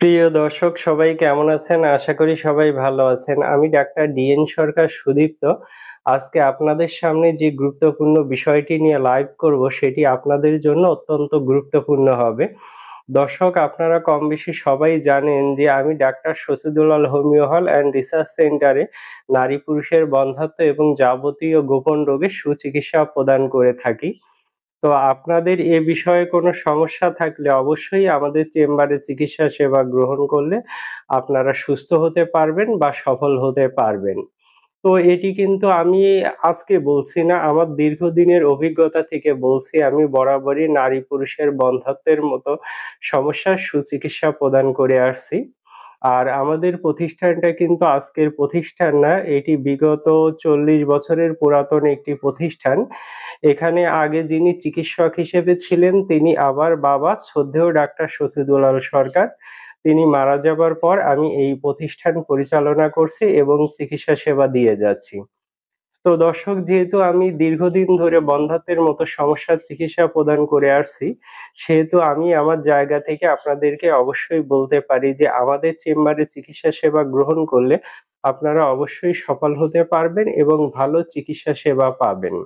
প্রিয় দর্শক, সবাই কেমন আছেন? আশা করি সবাই ভালো আছেন। আমি ডাক্তার ডিএন সরকার সুদীপ্ত। আজকে আপনাদের সামনে যে গুরুত্বপূর্ণ বিষয়টি নিয়ে লাইভ করব, সেটি আপনাদের জন্য অত্যন্ত গুরুত্বপূর্ণ হবে। দর্শক, আপনারা কম বেশি সবাই জানেন যে আমি doctor Shashidulal homeo hall and research সেন্টারে নারী পুরুষের বন্ধ্যাত্ব এবং যাবতীয় গোপন রোগের সুচিকিৎসা প্রদান করে থাকি। তো আপনাদের এ বিষয়ে কোনো সমস্যা থাকলে অবশ্যই আমাদের চেম্বারে চিকিৎসা সেবা গ্রহণ করলে আপনারা সুস্থ হতে পারবেন বা সফল হতে পারবেন। তো এটি কিন্তু আমি আজকে বলছি না, আমার দীর্ঘদিনের অভিজ্ঞতা থেকে বলছি। আমি বরাবরই নারী পুরুষের বন্ধ্যাত্বের মতো সমস্যার সুচিকিৎসা প্রদান করে আসছি। আর আমাদের প্রতিষ্ঠানটা কিন্তু আজকের প্রতিষ্ঠান না, এটি বিগত ৪০ বছরের পুরাতন একটি প্রতিষ্ঠান। এখানে আগে যিনি চিকিৎসক হিসেবে ছিলেন তিনি আবার বাবা শ্রদ্ধেয় ডাক্তার শশীদুলাল সরকার। তিনি মারা যাবার পর আমি এই প্রতিষ্ঠান পরিচালনা করছি এবং চিকিৎসা সেবা দিয়ে যাচ্ছি। তো দর্শক যেহেতু আমি দীর্ঘদিন ধরে বন্ধ্যাত্বের মতো সমস্যার চিকিৎসা প্রদান করে আসছি, সেহেতু আমি আমার জায়গা থেকে আপনাদেরকে অবশ্যই বলতে পারি যে আমাদের চেম্বারে চিকিৎসা সেবা গ্রহণ করলে আপনারা অবশ্যই সফল হতে পারবেন এবং ভালো চিকিৎসা সেবা পাবেন।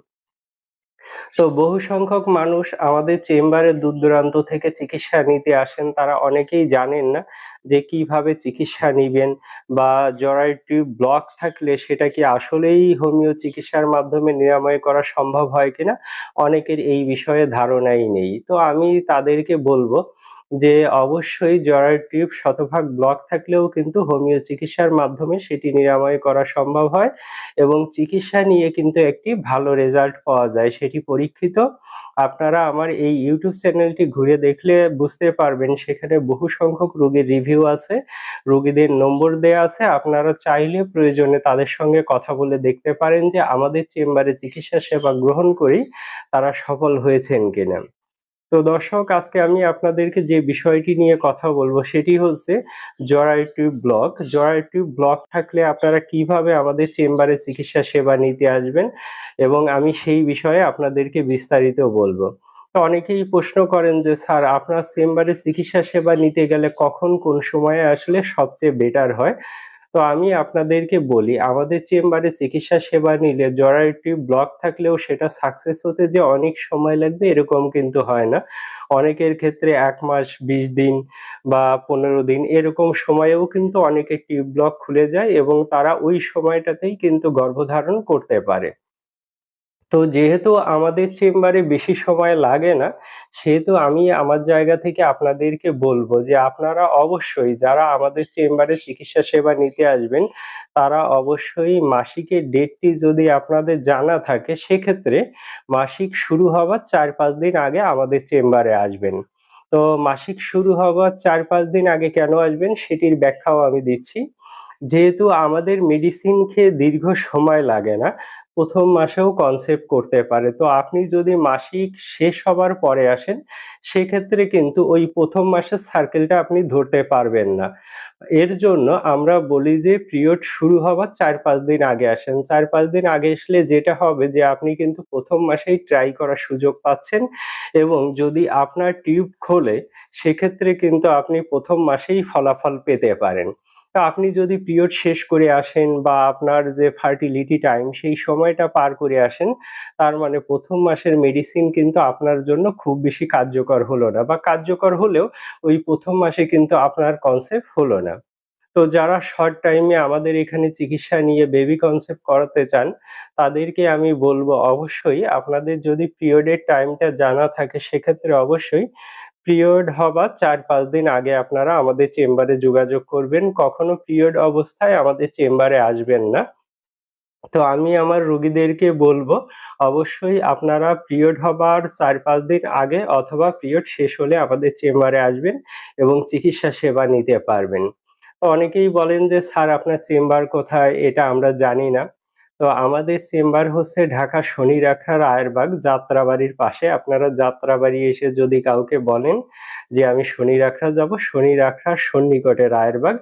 তো বহু সংখ্যক মানুষ আমাদের চেম্বারে দূর-দূরান্ত থেকে চিকিৎসা নিতে আসেন। তারা অনেকেই জানেন না যে কীভাবে চিকিৎসা নিবেন বা জরায়ু টিউব ব্লক থাকলে সেটা কি আসলেই হোমিও চিকিৎসার মাধ্যমে নিরাময় করা সম্ভব হয় কিনা? অনেকের এই বিষয়ে ধারণাই নেই। তো আমি তাদেরকে বলব যে অবশ্যই জরায়ুর টিউব শতভাগ ব্লক থাকলেও কিন্তু হোমিও চিকিৎসার মাধ্যমে সেটি নিরাময় করা সম্ভব হয় এবং চিকিৎসা নিয়ে কিন্তু একটি ভালো রেজাল্ট পাওয়া যায়। সেটি পরীক্ষিত। আপনারা আমার এই ইউটিউব চ্যানেলটি ঘুরে দেখলে বুঝতে পারবেন সেখানে বহু সংখ্যক রোগীর রিভিউ আছে, রোগীদের নম্বর দেয়া আছে। আপনারা চাইলে প্রয়োজনে তাদের সঙ্গে কথা বলে দেখতে পারেন যে আমাদের চেম্বারে চিকিৎসা সেবা গ্রহণ করি তারা সফল হয়েছেন কিনা। তো দর্শক, আজকে আমি আপনাদেরকে যে বিষয়টি নিয়ে কথা বলব সেটি হচ্ছে জরায়ু টিউব ব্লক। জরায়ু টিউব ব্লক থাকলে আপনারা কীভাবে আমাদের চেম্বারে চিকিৎসা সেবা নিতে আসবেন এবং আমি সেই বিষয়ে আপনাদেরকে বিস্তারিত বলব। তো অনেকেই প্রশ্ন করেন যে, স্যার, আপনার চেম্বারে চিকিৎসা সেবা নিতে গেলে কখন কোন সময়ে আসলে সবচেয়ে বেটার হয়? তো আমি আপনাদেরকে বলি, আমাদের চেম্বারে চিকিৎসা সেবা নিলে জরায়ুটি ব্লক থাকলেও সেটা সাকসেস হতে যে অনেক সময় লাগবে এরকম কিন্তু হয় না। অনেকের ক্ষেত্রে এক মাস ২০ দিন বা ১৫ দিন এরকম সময়েও কিন্তু অনেকে টিউব ব্লক খুলে যায় এবং তারা ওই সময়টাতেই কিন্তু গর্ভধারণ করতে পারে। তো যেহেতু আমাদের চেম্বারে বেশি সময় লাগে না, সেহেতু আমি আমার জায়গা থেকে আপনাদেরকে বলব যে আপনারা অবশ্যই যারা আমাদের চেম্বারে চিকিৎসা সেবা নিতে আসবেন, তারা অবশ্যই মাসিকের ডেটটি যদি আপনাদের জানা থাকে সেক্ষেত্রে মাসিক শুরু হওয়ার ৪-৫ দিন আগে আমাদের চেম্বারে আসবেন। তো মাসিক শুরু হওয়ার ৪-৫ দিন আগে কেন আসবেন সেটির ব্যাখ্যাও আমি দিচ্ছি। যেহেতু আমাদের মেডিসিন খেয়ে দীর্ঘ সময় লাগে না, প্রথম মাসেও কনসেপ্ট করতে পারে। তো আপনি যদি মাসিক শেষ হবার পরে আসেন, সেক্ষেত্রে কিন্তু ওই প্রথম মাসের সার্কেলটা আপনি ধরতে পারবেন না। এর জন্য আমরা বলি যে পিরিয়ড শুরু হবার ৪-৫ দিন আগে আসেন। ৪-৫ দিন আগে আসলে যেটা হবে যে আপনি কিন্তু প্রথম মাসেই ট্রাই করার সুযোগ পাচ্ছেন এবং যদি আপনার টিউব খোলে, সেক্ষেত্রে কিন্তু আপনি প্রথম মাসেই ফলাফল পেতে পারেন। তো আপনি যদি পিরিয়ড শেষ করে আসেন বা আপনার যে ফার্টিলিটি টাইম সেই সময়টা পার করে আসেন, তার মানে প্রথম মাসের মেডিসিন কিন্তু আপনার জন্য খুব বেশি কার্যকর হলো না বা কার্যকর হলেও ওই প্রথম মাসে কিন্তু আপনার কনসেপ্ট হলো না। তো যারা শর্ট টাইমে আমাদের এখানে চিকিৎসা নিয়ে বেবি কনসেপ্ট করাতে চান, তাদেরকে আমি বলব অবশ্যই আপনাদের যদি পিরিয়ডের টাইমটা জানা থাকে সেক্ষেত্রে অবশ্যই পিরিয়ড হবার ৪-৫ দিন আগে আপনারা আমাদের চেম্বারে যোগাযোগ করবেন। কখনো পিরিয়ড অবস্থায় আমাদের চেম্বারে আসবেন না। তো আমি আমার রোগীদেরকে বলব অবশ্যই আপনারা পিরিয়ড হবার ৪-৫ দিন আগে অথবা পিরিয়ড শেষ হলে আমাদের চেম্বারে আসবেন এবং চিকিৎসা সেবা নিতে পারবেন। অনেকেই বলেন যে, "স্যার আপনার চেম্বার কোথায়? এটা আমরা জানি না।" তো আমাদের চেম্বার হচ্ছে ঢাকা শনি রাখার রায়েরবাগ যাত্রাবাড়ির পাশে। আপনারা যাত্রাবাড়ি এসে যদি কাউকে বলেন যে, "আমি শনিরাখা যাব", শনিরাখার সন্নিকটে রায়েরবাগ।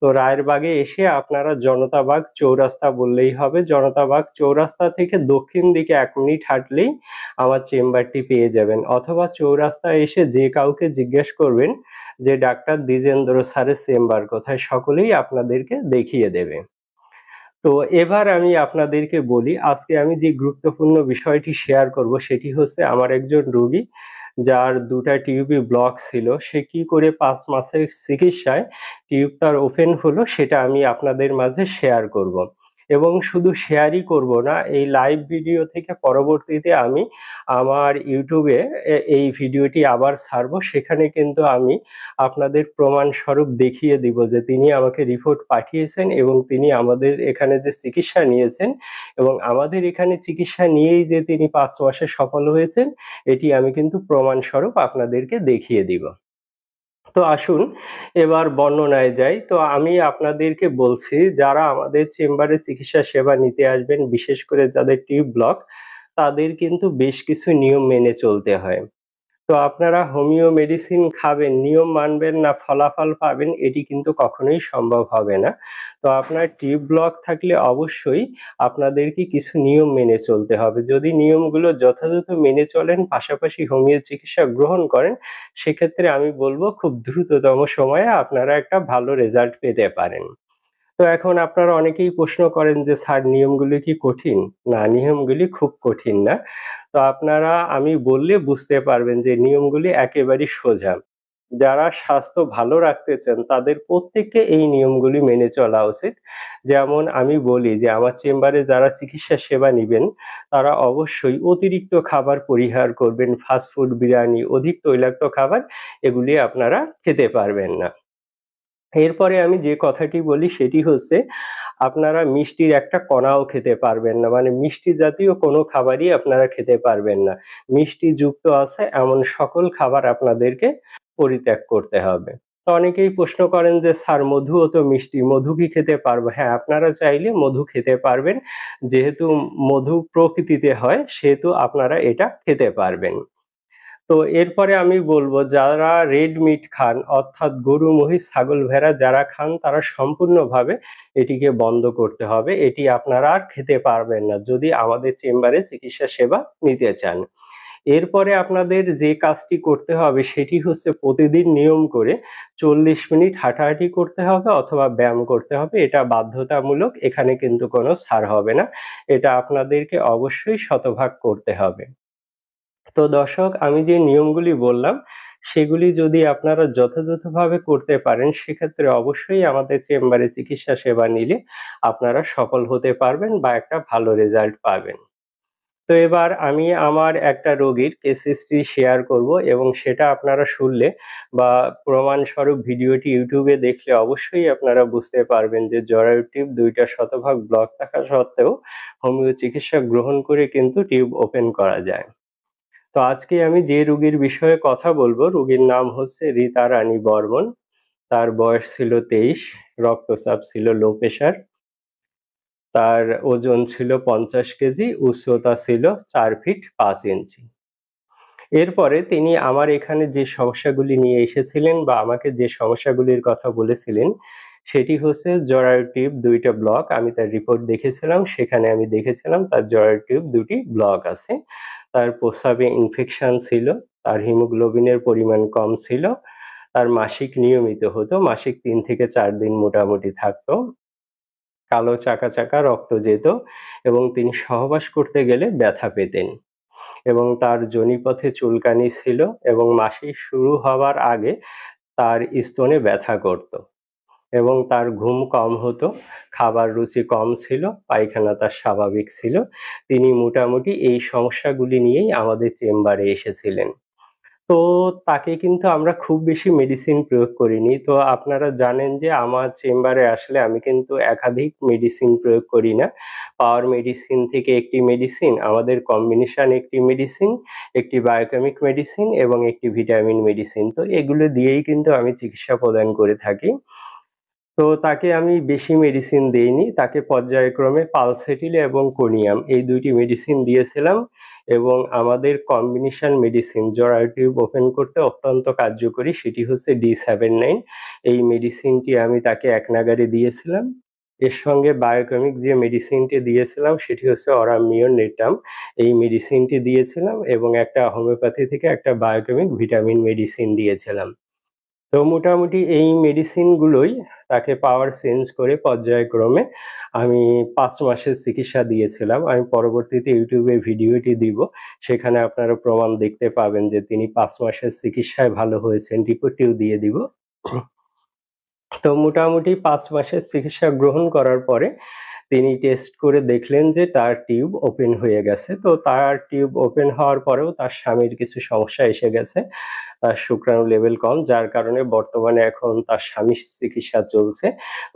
তো রায়েরবাগে এসে আপনারা জনতাবাগ চৌরাস্তা বললেই হবে জনতাবাগ চৌরাস্তা থেকে দক্ষিণ দিকে এক মিনিট হাঁটলেই আমার চেম্বারটি পেয়ে যাবেন অথবা চৌরাস্তায় এসে যে কাউকে জিজ্ঞেস করবেন যে ডাক্তার দ্বিজেন্দ্র স্যারের চেম্বার কোথায় সকলেই আপনাদেরকে দেখিয়ে দেবে তো এবার আমি আপনাদেরকে বলি, আজকে আমি যে গুরুত্বপূর্ণ বিষয়টি শেয়ার করব সেটি হচ্ছে আমার একজন রোগী, যার দুটা টিউবই ব্লক ছিল সে কি করে পাঁচ মাসের চিকিৎসায় টিউব তার ওপেন হলো সেটা আমি আপনাদের মাঝে শেয়ার করব। এবং শুধু শেয়ারই করব না, এই লাইভ ভিডিও থেকে পরবর্তীতে আমি আমার ইউটিউবে এই ভিডিওটি আবার ছাড়বো। সেখানে কিন্তু আমি আপনাদের প্রমাণস্বরূপ দেখিয়ে দিব যে তিনি আমাকে রিপোর্ট পাঠিয়েছেন এবং তিনি আমাদের এখানে যে চিকিৎসা নিয়েছেন এবং আমাদের এখানে চিকিৎসা নিয়েই যে তিনি পাঁচ মাসে সফল হয়েছেন, এটি আমি কিন্তু প্রমাণস্বরূপ আপনাদেরকে দেখিয়ে দিব। তো আসুন, এবার বর্ণনায় যাই। তো আমি আপনাদেরকে বলছি, যারা আমাদের চেম্বারে চিকিৎসা সেবা নিতে আসবেন, বিশেষ করে যাদের টিউব ব্লক, তাদের কিন্তু বেশ কিছু নিয়ম মেনে চলতে হয়। তো আপনারা হোমিও মেডিসিন খাবেন, নিয়ম মানবেন না, ফলাফল পাবেন, এটি কিন্তু কখনোই সম্ভব হবে না। তো আপনার টিউব ব্লক থাকলে অবশ্যই আপনাদেরকে কিছু নিয়ম মেনে চলতে হবে। যদি নিয়মগুলো যথাযথ মেনে চলেন, পাশাপাশি হোমিও চিকিৎসা গ্রহণ করেন, সেক্ষেত্রে আমি বলব খুব দ্রুততম সময়ে আপনারা একটা ভালো রেজাল্ট পেতে পারেন। তো এখন আপনারা অনেকেই প্রশ্ন করেন যে, স্যার, নিয়মগুলি কি কঠিন? না, নিয়মগুলি খুব কঠিন না। তো আপনারা, আমি বললে বুঝতে পারবেন যে নিয়মগুলি একেবারেই সোজা। যারা স্বাস্থ্য ভালো রাখতে চান, তাদের প্রত্যেককে এই নিয়মগুলি মেনে চলা উচিত। যেমন আমি বলি যে, আমার চেম্বারে যারা চিকিৎসা সেবা নেবেন, তারা অবশ্যই অতিরিক্ত খাবার পরিহার করবেন ফাস্টফুড বিরিয়ানি, অধিক তৈলাক্ত খাবার, এগুলি আপনারা খেতে পারবেন না। এরপরে আমি যে কথাটি বলি, সেটি হচ্ছে আপনারা মিষ্টির একটা কণাও খেতে পারবেন না। মানে মিষ্টি জাতীয় কোনো খাবারই আপনারা খেতে পারবেন না। মিষ্টি যুক্ত আছে, এমন সকল খাবার আপনাদেরকে পরিত্যাগ করতে হবে। তো অনেকেই প্রশ্ন করেন যে, স্যার, মধুও তো মিষ্টি, মধু কি খেতে পারব? হ্যাঁ আপনারা চাইলে মধু খেতে পারবেন। যেহেতু মধু প্রকৃতিতে হয়, সেহেতু আপনারা এটা খেতে পারবেন। তো এরপরে আমি বলব, যারা রেড মিট খান, অর্থাৎ গরু, মহিষ, ছাগল, ভেড়া যারা খান, তারা সম্পূর্ণভাবে এটিকে বন্ধ করতে হবে। এটি আপনারা আর খেতে পারবেন না যদি আমাদের চেম্বারে চিকিৎসা সেবা নিতে চান। এরপরে আপনাদের যে কাজটি করতে হবে, সেটি হচ্ছে প্রতিদিন নিয়ম করে চল্লিশ মিনিট হাঁটাহাঁটি করতে হবে অথবা ব্যায়াম করতে হবে। এটা বাধ্যতামূলক, এখানে কিন্তু কোনো ছাড় হবে না। এটা আপনাদেরকে অবশ্যই শতভাগ করতে হবে। তো দর্শক, আমি যে নিয়মগুলি বললাম, সেগুলি যদি আপনারা যথাযথভাবে করতে পারেন, সেক্ষেত্রে অবশ্যই আমাদের চেম্বারে চিকিৎসা সেবা নিলে আপনারা সফল হতে পারবেন বা একটা ভালো রেজাল্ট পাবেন। তো এবার আমি আমার একটা রোগীর কেস হিস্ট্রি শেয়ার করব এবং সেটা আপনারা শুনলে বা প্রমাণস্বরূপ ভিডিওটি ইউটিউবে দেখলে অবশ্যই আপনারা বুঝতে পারবেন যে জরায়ু টিউব দুইটা শতভাগ ব্লক থাকা সত্ত্বেও হোমিও চিকিৎসা গ্রহণ করে কিন্তু টিউব ওপেন করা যায়। তো আজকে আমি যে রুগীর বিষয়ে কথা বলব, রুগীর নাম হচ্ছে রীতা রানী বর্মন। তার বয়স ছিল তেইশ, রক্তচাপ ছিল লো প্রেশার তার ওজন ছিল পঞ্চাশ কেজি, উচ্চতা ছিল চার ফিট পাঁচ ইঞ্চি। এরপরে তিনি আমার এখানে যে সমস্যাগুলি নিয়ে এসেছিলেন বা আমাকে যে সমস্যাগুলির কথা বলেছিলেন, সেটি হচ্ছে জরায়ু টিউব দুইটা ব্লক আমি তার রিপোর্ট দেখেছিলাম, সেখানে আমি দেখেছিলাম তার জরায়ু টিউব দুটি ব্লক আছে। তার প্রস্রাবে ইনফেকশান ছিল, তার হিমোগ্লোবিনের পরিমাণ কম ছিল, তার মাসিক নিয়মিত হতো, মাসিক তিন থেকে চার দিন মোটামুটি থাকতো। কালো চাকা চাকা রক্ত যেত এবং তিনি সহবাস করতে গেলে ব্যথা পেতেন এবং তার জনিপথে চুলকানি ছিল এবং মাসিক শুরু হওয়ার আগে তার স্তনে ব্যথা করত। এবং তার ঘুম কম হতো, খাবার রুচি কম ছিল, পায়খানা তার স্বাভাবিক ছিল। তিনি মোটামুটি এই সমস্যাগুলি নিয়েই আমাদের চেম্বারে এসেছিলেন। তো তাকে কিন্তু আমরা খুব বেশি মেডিসিন প্রয়োগ করিনি। তো আপনারা জানেন যে আমার চেম্বারে আসলে আমি কিন্তু একাধিক মেডিসিন প্রয়োগ করি না। পাওয়ার মেডিসিন থেকে একটি মেডিসিন আমাদের কম্বিনেশন একটি মেডিসিন একটি বায়োকেমিক মেডিসিন এবং একটি ভিটামিন মেডিসিন তো এগুলো দিয়েই কিন্তু আমি চিকিৎসা প্রদান করে থাকি। তো তাকে আমি বেশি মেডিসিন দেইনি। তাকে পর্যায়ক্রমে পালসেটিল এবং কোনিয়াম এই দুইটি মেডিসিন দিয়েছিলাম এবং আমাদের কম্বিনেশন মেডিসিন জরায়ু টিউব ওপেন করতে অত্যন্ত কার্যকরী, সেটি হচ্ছে D79 এই মেডিসিনটি আমি তাকে এক নাগাড়ে দিয়েছিলাম। এর সঙ্গে বায়োকেমিক যে মেডিসিনটি দিয়েছিলাম, সেটি হচ্ছে অরামিয়ন নেটাম এই মেডিসিনটি দিয়েছিলাম এবং একটা হোমিওপ্যাথি থেকে একটা বায়োকেমিক ভিটামিন মেডিসিন দিয়েছিলাম। তো মোটামুটি এই মেডিসিনগুলোই তাকে পাওয়ার চেঞ্জ করে পর্যায়ক্রমে আমি পাঁচ মাসের চিকিৎসা দিয়েছিলাম। আমি পরবর্তীতে ইউটিউবে ভিডিওটি দিব। সেখানে আপনারা প্রমাণ দেখতে পাবেন যে তিনি পাঁচ মাসের চিকিৎসায় ভালো হয়েছেন। রিপোর্টটিও দিয়ে দিব। তো মোটামুটি পাঁচ মাসের চিকিৎসা গ্রহণ করার পরে তিনি টেস্ট করে দেখলেন যে তার টিউব ওপেন হয়ে গেছে। তো তার টিউব ওপেন হওয়ার পরেও তার স্বামীর কিছু সমস্যা এসে গেছে। তার শুক্রাণু লেভেল কম যার কারণে বর্তমানে এখন তার স্বামীর চিকিৎসা চলছে।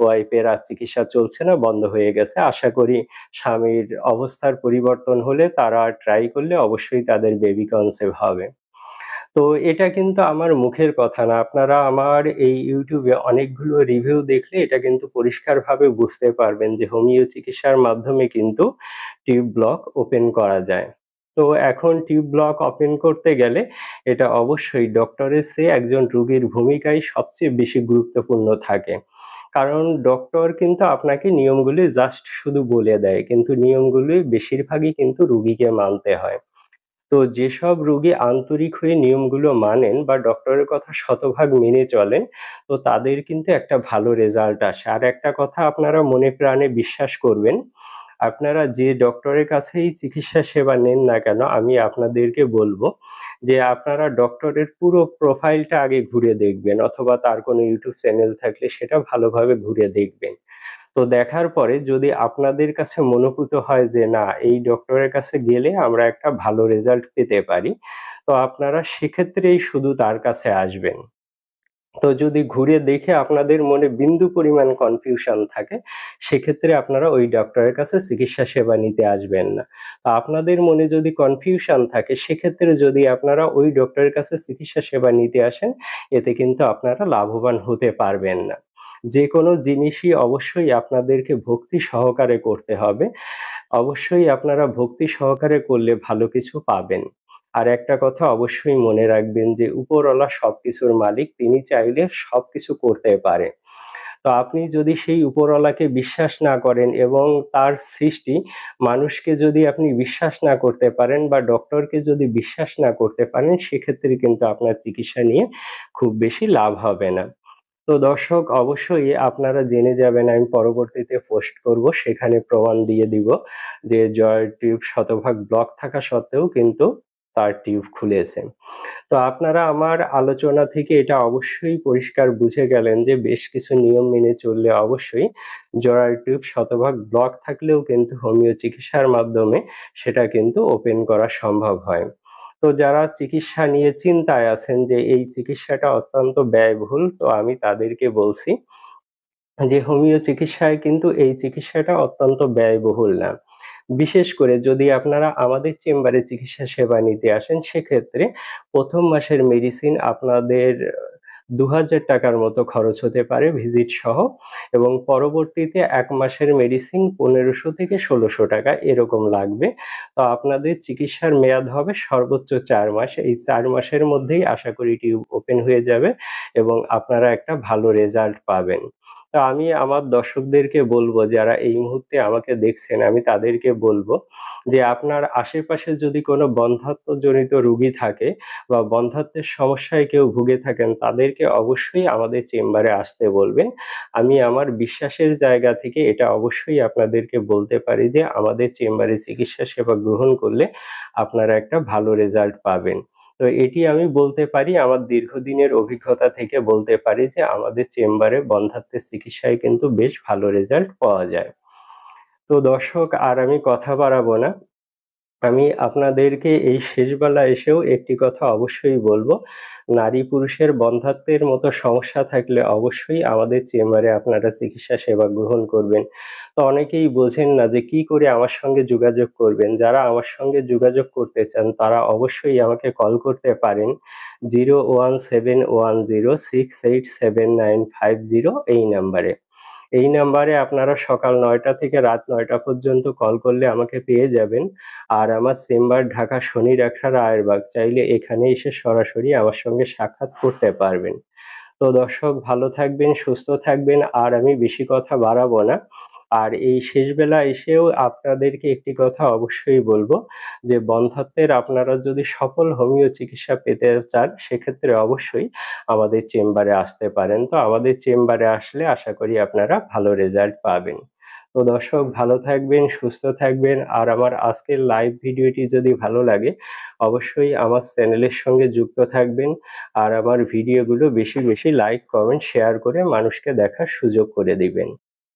ওয়াইফের আর চিকিৎসা চলছে না, বন্ধ হয়ে গেছে। আশা করি স্বামীর অবস্থার পরিবর্তন হলে তারা ট্রাই করলে অবশ্যই তাদের বেবি কনসেভ হবে। তো এটা কিন্তু আমার মুখের কথা না। আপনারা আমার এই ইউটিউবে অনেকগুলো রিভিউ দেখলে এটা কিন্তু পরিষ্কারভাবে বুঝতে পারবেন যে হোমিও চিকিৎসার মাধ্যমে কিন্তু টিউব ব্লক ওপেন করা যায়। তো এখন টিউব ব্লক ওপেন করতে গেলে এটা অবশ্যই ডক্টরের সে একজন রুগীর ভূমিকাই সবচেয়ে বেশি গুরুত্বপূর্ণ থাকে। কারণ ডক্টর কিন্তু আপনাকে নিয়মগুলি জাস্ট শুধু বলে দেয়। কিন্তু নিয়মগুলি বেশিরভাগই কিন্তু রুগীকে মানতে হয়। তো যেসব রোগী আন্তরিক হয়ে নিয়মগুলো মানেন বা ডক্টরের কথা শতভাগ মেনে চলেন, তো তাদের কিন্তু একটা ভালো রেজাল্ট আসে। আর একটা কথা আপনারা মনে প্রাণে বিশ্বাস করবেন, আপনারা যে ডক্টরের কাছেই চিকিৎসা সেবা নেন না কেন, আমি আপনাদেরকে বলব যে আপনারা ডক্টরের পুরো প্রোফাইলটা আগে ঘুরে দেখবেন অথবা তার কোনো ইউটিউব চ্যানেল থাকলে সেটা ভালোভাবে ঘুরে দেখবেন। তো দেখার পরে যদি আপনাদের কাছে মনোভূত হয় যে না এই ডক্টরের কাছে গেলে আমরা একটা ভালো রেজাল্ট পেতে পারি, তো আপনারা সেক্ষেত্রেই শুধু তার কাছে আসবেন। তো যদি ঘুরে দেখে আপনাদের মনে বিন্দু পরিমাণ কনফিউশন থাকে, সেক্ষেত্রে আপনারা ওই ডক্টরের কাছে চিকিৎসা সেবা নিতে আসবেন না। তো আপনাদের মনে যদি কনফিউশন থাকে সেক্ষেত্রে যদি আপনারা ওই ডক্টরের কাছে চিকিৎসা সেবা নিতে আসেন, এতে কিন্তু আপনারা লাভবান হতে পারবেন না। যেকোনো জিনিসই অবশ্যই আপনাদেরকে ভক্তি সহকারে করতে হবে। অবশ্যই আপনারা ভক্তি সহকারে করলে ভালো কিছু পাবেন। আর একটা কথা অবশ্যই মনে রাখবেন যে উপরওয়ালা সব কিছুর মালিক, তিনি চাইলে সব কিছু করতে পারে। তো আপনি যদি সেই উপরওয়ালাকে বিশ্বাস না করেন এবং তার সৃষ্টি মানুষকে যদি আপনি বিশ্বাস না করতে পারেন বা ডক্টরকে যদি বিশ্বাস না করতে পারেন, সেক্ষেত্রে কিন্তু আপনার চিকিৎসা নিয়ে খুব বেশি লাভ হবে না। তো দর্শক, অবশ্যই আপনারা জেনে যাবেন আমি পরবর্তীতে পোস্ট করব, সেখানে প্রমাণ দিয়ে দিব যে জয়ের টিউব শতভাগ ব্লক থাকা সত্ত্বেও কিন্তু তার টিউব খুলেছে। তো আপনারা আমার আলোচনা থেকে এটা অবশ্যই পরিষ্কার বুঝে গেলেন যে বেশ কিছু নিয়ম মেনে চললে অবশ্যই জরায়ু টিউব শতভাগ ব্লক থাকলেও কিন্তু হোমিও চিকিৎসার মাধ্যমে সেটা কিন্তু ওপেন করা সম্ভব হয়। তো যারা চিকিৎসা নিয়ে চিন্তায় আছেন যে এই চিকিৎসাটা অত্যন্ত ব্যয়বহুল, তো আমি তাদেরকে বলছি যে হোমিও চিকিৎসায় কিন্তু এই চিকিৎসাটা অত্যন্ত ব্যয়বহুল না। বিশেষ করে যদি আপনারা আমাদের চেম্বারে চিকিৎসা সেবা নিতে আসেন সেক্ষেত্রে প্রথম মাসের মেডিসিন আপনাদের ৳২,০০০ টাকার মতো খরচ হতে পারে ভিজিট সহ এবং পরবর্তীতে এক মাসের মেডিসিন পনেরোশো থেকে ৳১৬০০ এরকম লাগবে। তো আপনাদের চিকিৎসার মেয়াদ হবে সর্বোচ্চ চার মাস। এই চার মাসের মধ্যেই আশা করি টিউব ওপেন হয়ে যাবে এবং আপনারা একটা ভালো রেজাল্ট পাবেন। তো আমি আমার দর্শকদেরকে বলব, যারা এই মুহূর্তে আমাকে দেখছেন, আমি তাদেরকে বলব যে আপনার আশেপাশে যদি কোনো বন্ধ্যাত্বজনিত রুগী থাকে বা বন্ধ্যাত্বের সমস্যায় কেউ ভুগে থাকেন, তাদেরকে অবশ্যই আমাদের চেম্বারে আসতে বলবেন। আমি আমার বিশ্বাসের জায়গা থেকে এটা অবশ্যই আপনাদেরকে বলতে পারি যে আমাদের চেম্বারে চিকিৎসা সেবা গ্রহণ করলে আপনারা একটা ভালো রেজাল্ট পাবেন। তো এটি আমি বলতে পারি, আমার দীর্ঘদিনের অভিজ্ঞতা থেকে বলতে পারি যে আমাদের চেম্বারে বন্ধাত্মের চিকিৎসায় কিন্তু বেশ ভালো রেজাল্ট পাওয়া যায়। তো দর্শক, আর আমি কথা বাড়াবো না। আমি আপনাদেরকে এই শেষবেলা এসেও একটি কথা অবশ্যই বলব নারী পুরুষের বন্ধাত্বের মতো সমস্যা থাকলে অবশ্যই আমাদের চেম্বারে আপনারা চিকিৎসা সেবা গ্রহণ করবেন। তো অনেকেই বোঝেন না যে কি করে আমার সঙ্গে যোগাযোগ করবেন। যারা আমার সঙ্গে যোগাযোগ করতে চান, তারা অবশ্যই আমাকে কল করতে পারেন 01710687950 এই নাম্বারে। এই নাম্বারে আপনারা সকাল নয়টা থেকে রাত নয়টা পর্যন্ত কল করলে আমাকে পেয়ে যাবেন। আর আমার চেম্বার ঢাকা শনি রাখার রায়েরবাগ। চাইলে এখানে এসে সরাসরি আমার সঙ্গে সাক্ষাৎ করতে পারবেন। তো দর্শক ভালো থাকবেন, সুস্থ থাকবেন আর আমি বেশি কথা বাড়াবো না। আর এই শেষ বেলা এসেও আপনাদেরকে একটি কথা অবশ্যই বলব যে বন্ধ্যাত্বের আপনারা যদি সফল হোমিও চিকিৎসা পেতে চান সেক্ষেত্রে অবশ্যই আমাদের চেম্বারে আসতে পারেন। তো আমাদের চেম্বারে আসলে আশা করি আপনারা ভালো রেজাল্ট পাবেন। তো দর্শক ভালো থাকবেন, সুস্থ থাকবেন আর আমার আজকের লাইভ ভিডিওটি যদি ভালো লাগে অবশ্যই আমার চ্যানেলের সঙ্গে যুক্ত থাকবেন আর আমার ভিডিওগুলো বেশি, বেশি লাইক, কমেন্ট, শেয়ার করে মানুষকে দেখার সুযোগ করে দিবেন।